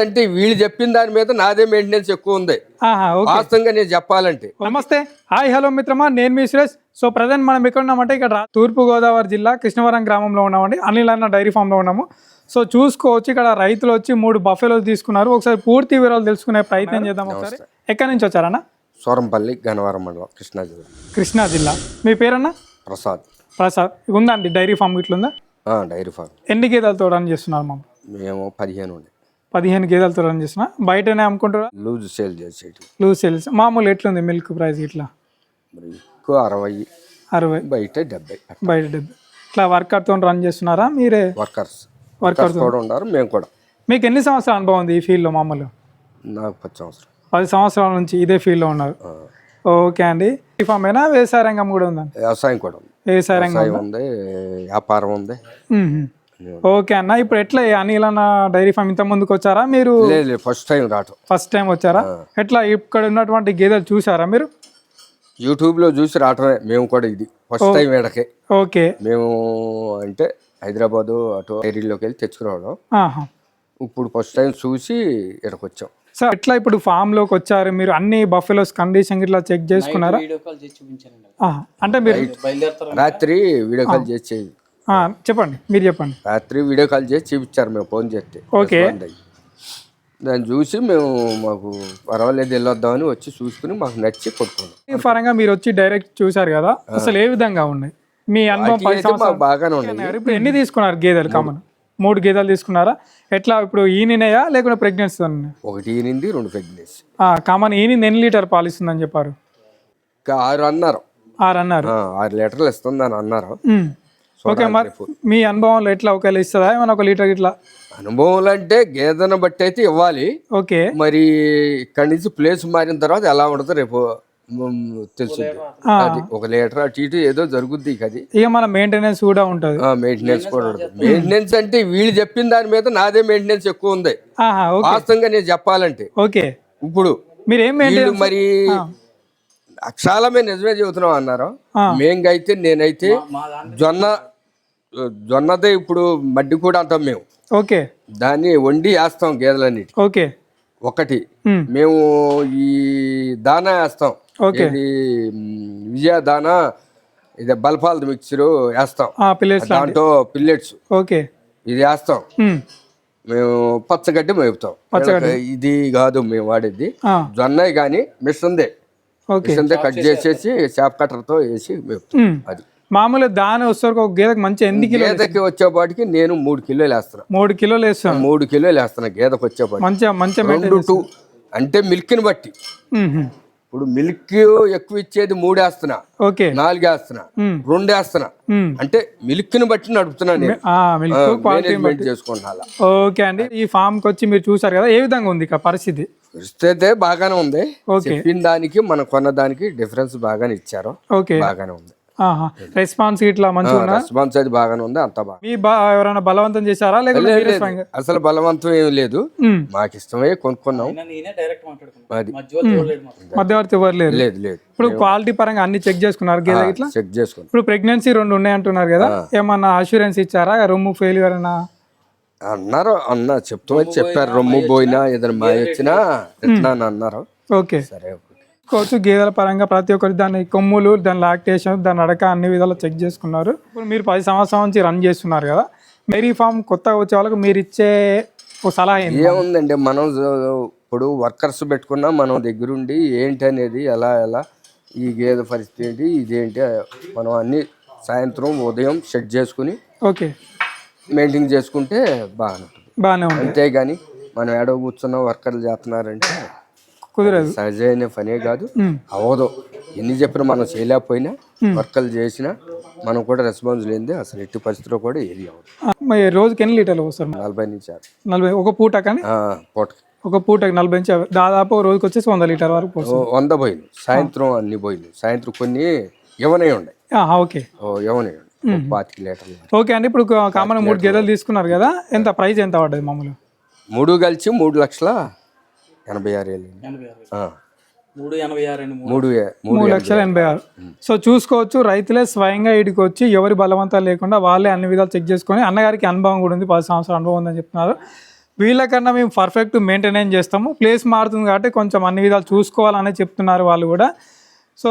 అంటే వీళ్ళు చెప్పిన దాని మీద నాదే మెయింటెనెన్స్ ఎక్కువ ఉంది. వాస్తవంగా నేను చెప్పాలంటే. నమస్తే. హాయ్ హలో మిత్రమా. నేను మీ సురేష్. సో ప్రజెంట్ మనం ఎక్కడ ఉన్నామంటే ఇక్కడ తూర్పు గోదావరి జిల్లా కృష్ణవరం గ్రామంలో ఉన్నామండి. అనిల్ అన్న డైరీ ఫామ్లో ఉన్నాము. సో చూసుకోవచ్చు ఇక్కడ రైతులు వచ్చి మూడు బఫెలోలు తీసుకున్నారు. ఒకసారి పూర్తి వివరాలు తెలుసుకునే ప్రయత్నం చేద్దాం ఒకసారి. ఎక్కడి నుంచి వచ్చారన్న సూరంపల్లి గన్నవరం మండలం కృష్ణా జిల్లా. కృష్ణా జిల్లా. మీ పేరన్న? ప్రసాద్. ప్రసాద్. ఉందండి డైరీ ఫామ్ ఇట్లుందా? ఆ, డైరీ ఫార్మ్ ఎన్ని గేదెలతో రన్ చేస్తున్నారు మామ మేము పదిహేను ఉండే. పదిహేను గేదెలతో రన్ చేస్తున్నా బయటనే అమ్ముకుంటారా? లూజ్ సేల్ చేసేటి. లూజ్ సేల్స్ మామూలు ఎట్లుంది మిల్క్ ప్రైస్ ఇట్లా? ఎక్కువ అరవై అరవై. బయట డెబ్బై బయట డెబ్బై. ఇట్లా వర్కర్తో రన్ చేస్తున్నారా? మీరే? వర్కర్స్. వర్కర్ వర్కర్స్ కూడా ఉన్నారు మేము కూడా. మీకు ఎన్ని సంవత్సరాల అనుభవం ఉంది ఈ ఫీల్డ్లో మామూలు? నాకు పది సంవత్సరం పది సంవత్సరాల నుంచి ఇదే ఫీల్డ్లో ఉన్నారు. ఓకే అండి. ఈ ఫామ్ అయినా వ్యవసాయ రంగం కూడా ఉందండి వ్యవసాయం కూడా ఉంది. వ్యవసాయ రంగం ఉంది? వ్యాపారం ఉంది. ఓకే అన్న ఇప్పుడు ఎట్లా అనిల్ అన్న డైరీ ఫామ్ ఇంత ముందుకు వచ్చారా? మీరు లేదు లేదు ఫస్ట్ టైం రావటం. ఫస్ట్ టైం వచ్చారా? ఎట్లా ఇక్కడ ఉన్నటువంటి గేదెలు చూసారా మీరు? యూట్యూబ్లో చూసి రావటమే మేము కూడా ఇది. ఫస్ట్ టైం వీడకే ఓకే మేము అంటే హైదరాబాదు అటు డైరీలోకి వెళ్ళి తెచ్చుకురావడం ఆహా. ఇప్పుడు ఫస్ట్ టైం చూసి ఇక్కడికి వచ్చాం సార్ ఎట్లా ఇప్పుడు ఫామ్లోకి వచ్చారు? మీరు అన్ని బఫెలోస్ కండిషన్ ఇట్లా చెక్ చేసుకున్నారా? వీడియో కాల్ చేసి చూపించానండి ఆహా. అంటే మీరు రాత్రి వీడియో కాల్ చేసి చెప్పండి మీరు చెప్పండి. రాత్రి వీడియో కాల్ చేసి చూపించారు మేము ఫోన్ చేస్తే. ఓకే. దాన్ని చూసి మేము మాకు పర్వాలేదు వెళ్ళొద్దామని వచ్చి చూసుకుని మాకు నచ్చి కొట్టుకున్నాం. పరంగా మీరు వచ్చి డైరెక్ట్ చూసారు కదా అసలు ఏ విధంగా ఉన్నాయి మీ అనుభవం బాగానే ఉన్నాయి. ఇప్పుడు ఎన్ని తీసుకున్నారు గేదెలు కామన్? మూడు గేదెలు తీసుకున్నారా? ఎట్లా ఇప్పుడు ఈనినయా లేకుంటే ప్రెగ్నెన్సీ ఒకటి ఈనింది రెండు ప్రెగ్నెన్సీ కామన్ ఈనింది ఎన్ని లీటర్ పాలు ఇస్తుందని చెప్పారు? ఆరు అన్నారు. ఆరు అన్నారు. ఆరు లీటర్లు ఇస్తుందని అన్నారు. ఓకే మరి మీ అనుభవంలో ఎట్లా ఒకవేళ ఇస్తుందా? ఏమైనా ఒక లీటర్ ఇట్లా అనుభవం అంటే గేదెను బట్టి అయితే ఇవ్వాలి. ఓకే. మరి ఇక్కడి నుంచి ప్లేస్ మారిన తర్వాత ఎలా ఉంటుందో రేపు మ్, తెలుసుద్ది. అది ఒక లీటర్ అటు ఇటు ఏదో జరుగుద్ది అది. ఇక మన మెయింటెనెన్స్ కూడా ఉంటుంది. మెయింటెనెన్స్ కూడా ఉంటుంది. మెయింటెనెన్స్ అంటే వీళ్ళు చెప్పిన దాని మీద నాదే మెయింటెనెన్స్ ఎక్కువ ఉంది. వాస్తవంగా నేను చెప్పాలంటే. ఓకే. ఇప్పుడు మీరు మరి అక్షరాలమే నిజమే చెబుతున్నాం అన్నారు. మేంగైతే నేనైతే జొన్న జొన్నదే ఇప్పుడు మడ్డి కూడా అంటాం మేము. ఓకే. దాన్ని వండి వేస్తాం గేదెలన్నిటి. ఓకే. ఒకటి. మ్మ్. ఈ దానా వేస్తాం. ఓకే. ఇది విజయ దానా ఇది బల్పాల్ మిక్చరు వేస్తాం. దాంట్లో పిల్లెట్స్ ఓకే. ఇది వేస్తాం. మ్మ్. మేము పచ్చగడ్డి మేపుతాం. ఇది కాదు మేము వాడేది. జొన్న కానీ మిషన్దే ఓకే. మిషన్దే కట్ చేసేసి చేప కట్టర్తో వేసి మేపుతాం. అది. మామూలుగా దాని వస్తారు ఒక గేదెకి మంచి ఎన్ని కిలో గేదెకి వచ్చేపాటికి నేను మూడు కిలోలు వేస్తున్నా. మూడు కిలోలు వేస్తాం మూడు కిలోలు వేస్తున్నా గేదెకి వచ్చేపాటికి. మంచిగా మంచిగా రెండు టూ అంటే మిల్క్ని బట్టి. ఇప్పుడు మిల్క్ ఎక్కువ ఇచ్చేది మూడు వేస్తున్నా. ఓకే. నాలుగు వేస్తున్నా. రెండు వేస్తున్నా. అంటే మిల్క్ని బట్టి. నడుపుతున్నా మేనేజ్మెంట్ చేసుకుంటున్నా ఓకే అండి. ఈ ఫామ్కి వచ్చి మీరు చూసారు కదా ఏ విధంగా ఉంది పరిస్థితి? పరిస్థితి బాగానే ఉంది. చెప్పిన దానికి మనం కొన్న దానికి డిఫరెన్స్ బాగానే ఇచ్చారు. ఓకే. బాగానే ఉంది. రెస్పాన్స్ ఇట్లా మంచిగా రెస్పాన్స్ అది బాగానే ఉంది అంత బాగా. మీ ఎవరైనా బలవంతం చేశారా? లేకపోతే అసలు బలవంతం ఏం లేదు. మాకు ఇష్టమే కొనుక్కున్నాం. అది. మధ్యవర్తి ఎవరు లేరు లేదు? లేదు ఇప్పుడు క్వాలిటీ పరంగా అన్ని చెక్ చేసుకున్నారు గేదె ఇట్లా? చెక్ చేసుకున్నాం. ఇప్పుడు ప్రెగ్నెన్సీ రెండు ఉన్నాయి అంటున్నారు కదా ఏమన్నా అష్యూరెన్స్ ఇచ్చారా? రొమ్ము ఫెయిల్యూర్ అయినా అన్నారు అన్న చెప్తామని చెప్పారు. రొమ్ము పోయినా ఏదైనా మాయ వచ్చినా ఎట్లా అని అన్నారు. ఓకే. సరే. కోవచ్చు గేదెల పరంగా ప్రతి ఒక్కరి దాని కొమ్ములు దాని లాక్టేషన్ దాని నడక అన్ని విధాలు చెక్ చేసుకున్నారు. ఇప్పుడు మీరు పది సంవత్సరాల నుంచి రన్ చేస్తున్నారు కదా డైరీ ఫామ్ కొత్తగా వచ్చే వాళ్ళకి మీరు ఇచ్చే ఒక సలహా ఏముందండి మనం ఇప్పుడు వర్కర్స్ పెట్టుకున్నా మనం దగ్గరుండి ఏంటి అనేది ఎలా ఎలా ఈ గేదె పరిస్థితి ఏంటి ఇదేంటి మనం అన్ని సాయంత్రం ఉదయం చెక్ చేసుకుని ఓకే. మెయింటైన్ చేసుకుంటే బాగానే ఉంటుంది. బాగానే ఉంది అంతేగాని మనం ఏడో కూర్చున్న వర్కర్లు చేస్తున్నారంటే కుదరదు. సహజమైన పనే కాదు. ఉమ్. అవ్వదు. ఎన్ని చెప్పినా మనం చేయలేకపోయినా వర్కర్లు చేసినా మనం కూడా రెస్పాన్స్ లేనిదే అసలు ఎట్టి పరిస్థితిలో కూడా ఏది అవ్వదు. రోజుకి ఎన్ని లీటర్లు వస్తారు నలభై నుంచి. నలభై ఒక పూట కానీ? ఆ, పూటకి. ఒక పూటకి నలభై నుంచి. దాదాపు రోజుకి వచ్చేసి వంద లీటర్ వరకు వంద పోయింది సాయంత్రం అన్ని పోయింది సాయంత్రం కొన్ని ఇవ్వనే ఉన్నాయి ఆహా, ఓకే. ఓ ఇవ్వనే పాతిక లీటర్లు ఓకే అండి ఇప్పుడు కామన్ మూడు గేదెలు తీసుకున్నారు కదా ఎంత ప్రైస్ ఎంత పడ్డది మామూలు మూడు కలిసి మూడు లక్షల ఎనభై ఆరు. ఆ, మూడు ఎనభై ఆరు అండి మూడు. లక్షల ఎనభై ఆరు. సో చూసుకోవచ్చు రైతులే స్వయంగా ఇడికి వచ్చి ఎవరి బలవంతాలు లేకుండా వాళ్ళే అన్ని విధాలు చెక్ చేసుకొని అన్నగారికి అనుభవం కూడా ఉంది పది సంవత్సరాల అనుభవం ఉందని చెప్తున్నారు. వీళ్ళకన్నా మేము పర్ఫెక్ట్ మెయింటెనెన్స్ చేస్తాము? ప్లేస్ మారుతుంది కాబట్టి కొంచెం అన్ని విధాలు చూసుకోవాలని చెప్తున్నారు వాళ్ళు కూడా. సో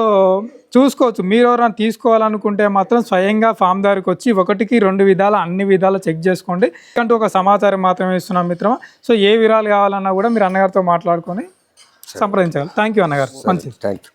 చూసుకోవచ్చు. మీరు ఎవరైనా తీసుకోవాలనుకుంటే మాత్రం స్వయంగా ఫామ్ దారికి వచ్చి ఒకటికి రెండు విధాల అన్ని విధాలు చెక్ చేసుకోండి. అంటూ ఒక సమాచారం మాత్రమే ఇస్తున్నాం మిత్రమా. సో ఏ వివరాలు కావాలన్నా కూడా మీరు అన్నగారితో మాట్లాడుకొని సంప్రదించాలి థ్యాంక్ యూ అన్నగారు. మంచిది. Thank you